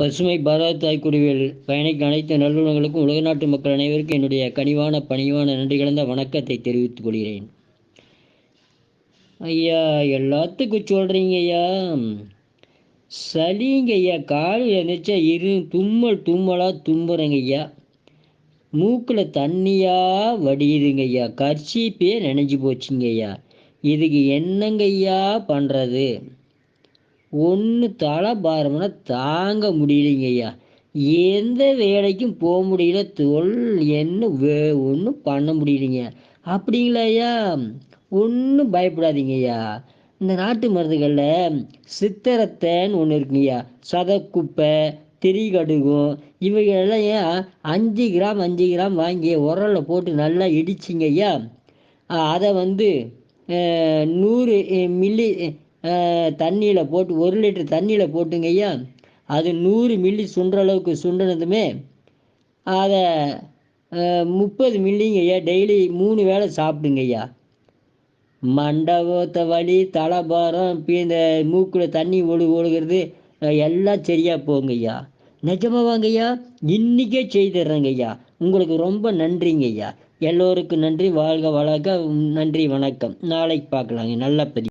பசுமை பாரத் தாய்க்குடிவில் பயணிக்கும் அனைத்து நல்லுணர்களுக்கும் உலக நாட்டு மக்கள் அனைவருக்கும் என்னுடைய கனிவான பணிவான நன்றி கலந்த வணக்கத்தை தெரிவித்துக் கொள்கிறேன். ஐயா எல்லாத்துக்கும் சொல்கிறீங்க ஐயா. சளிங்க ஐயா காலையில் எழுந்திரிச்சா இரு தும்மல் தும்மலாக தும்புறேங்க ஐயா. மூக்கில் தண்ணியாக வடியுதுங்க ஐயா. கர்ச்சிப்பே நினைஞ்சு போச்சுங்க ஐயா. இதுக்கு என்னங்க ஐயா பண்ணுறது ஒன்று தலைபாரம்னா தாங்க முடியலைங்க ஐயா எந்த வேலைக்கும் போக முடியல தொல் என்ன வே ஒன்றும் பண்ண முடியலைங்க. அப்படிங்களா ஐயா ஒன்றும் பயப்படாதீங்க ஐயா இந்த நாட்டு மருந்துகளில் சித்தரத்தைன்னு ஒன்று இருக்குங்கய்யா. சதக்குப்பை திரிகடுகும் இவைகளெல்லாம் ஏன் அஞ்சு கிராம் அஞ்சு கிராம் வாங்கி உரலில் போட்டு நல்லா இடிச்சிங்க ஐயா அதை வந்து நூறு மில்லி தண்ணியில் போட்டு ஒரு லிட்டர் தண்ணியில் போட்டுங்க ஐயா. அது நூறு மில்லி சுண்டுற அளவுக்கு சுண்டினதுமே அதை முப்பது மில்லிங்க ஐயா டெய்லி மூணு வேளை சாப்பிடுங்க ஐயா. மண்டபத்தை வலி தலைபாரம் இந்த மூக்கில் தண்ணி ஒழு ஒழுகிறது எல்லாம் சரியாக போங்க ஐயா. நிஜமாக வாங்க ஐயா இன்றைக்கே செய்திடுறேங்க ஐயா. உங்களுக்கு ரொம்ப நன்றிங்க ஐயா. எல்லோருக்கும் நன்றி வாழ்க வளர்க நன்றி வணக்கம். நாளைக்கு பார்க்கலாங்க நல்ல பதிவு.